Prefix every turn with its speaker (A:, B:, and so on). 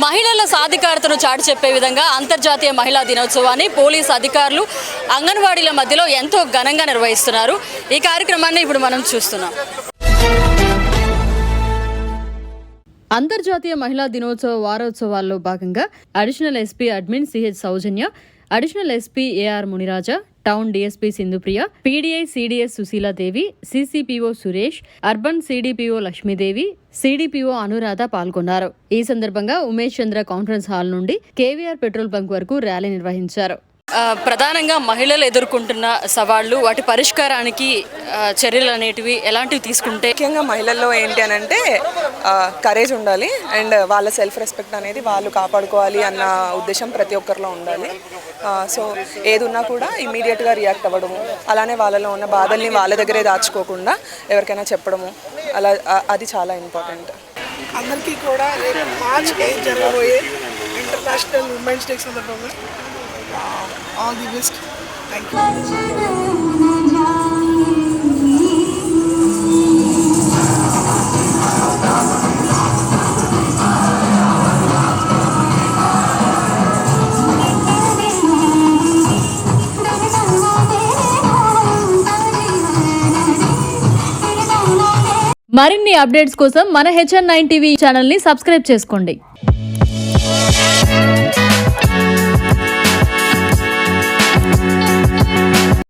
A: మహిళల సాధికారతను చాటి చెప్పే విధంగా అంతర్జాతీయ మహిళా దినోత్సవాన్ని పోలీస్ అధికారులు అంగన్వాడీల మధ్యలో ఎంతో ఘనంగా నిర్వహిస్తున్నారు. ఈ కార్యక్రమాన్ని ఇప్పుడు మనం చూస్తున్నాం. అంతర్జాతీయ మహిళా దినోత్సవ వారోత్సవాల్లో భాగంగా additional SP admin CH Soujanya additional SP AR Muniraja town DSP Sindhupriya PDI CDS Sushiladevi CCPO Suresh urban CDPO Lakshmidevi CDPO Anuradha పాల్గొన్నారు. ఈ సందర్భంగా ఉమేష్ చంద్ర కాన్ఫరెన్స్ హాల్ నుండి కేవీఆర్ పెట్రోల్ బంక్ వరకు ర్యాలీ నిర్వహించారు. ప్రధానంగా మహిళలు ఎదుర్కొంటున్న సవాళ్ళు వాటి పరిష్కారానికి చర్యలు అనేటివి ఎలాంటివి తీసుకుంటే?
B: ముఖ్యంగా మహిళల్లో ఏంటి అని అంటే కరేజ్ ఉండాలి అండ్ వాళ్ళ సెల్ఫ్ రెస్పెక్ట్ అనేది వాళ్ళు కాపాడుకోవాలి అన్న ఉద్దేశం ప్రతి ఒక్కరిలో ఉండాలి. సో ఏది ఉన్నా కూడా ఇమీడియట్గా రియాక్ట్ అవ్వడము అలానే వాళ్ళలో ఉన్న బాధల్ని వాళ్ళ దగ్గరే దాచుకోకుండా ఎవరికైనా చెప్పడము అలా అది చాలా ఇంపార్టెంట్
C: అందరికీ కూడా రేపు మార్చ్ జరగబోయే ఇంటర్నేషనల్ ఉమెన్స్ డే సందర్భంగా all the best thank you
A: మరిన్ని అప్డేట్స్ కోసం మన హెచ్ఎన్ నైన్ టీవీ ఛానల్ని సబ్స్క్రైబ్ చేసుకోండి.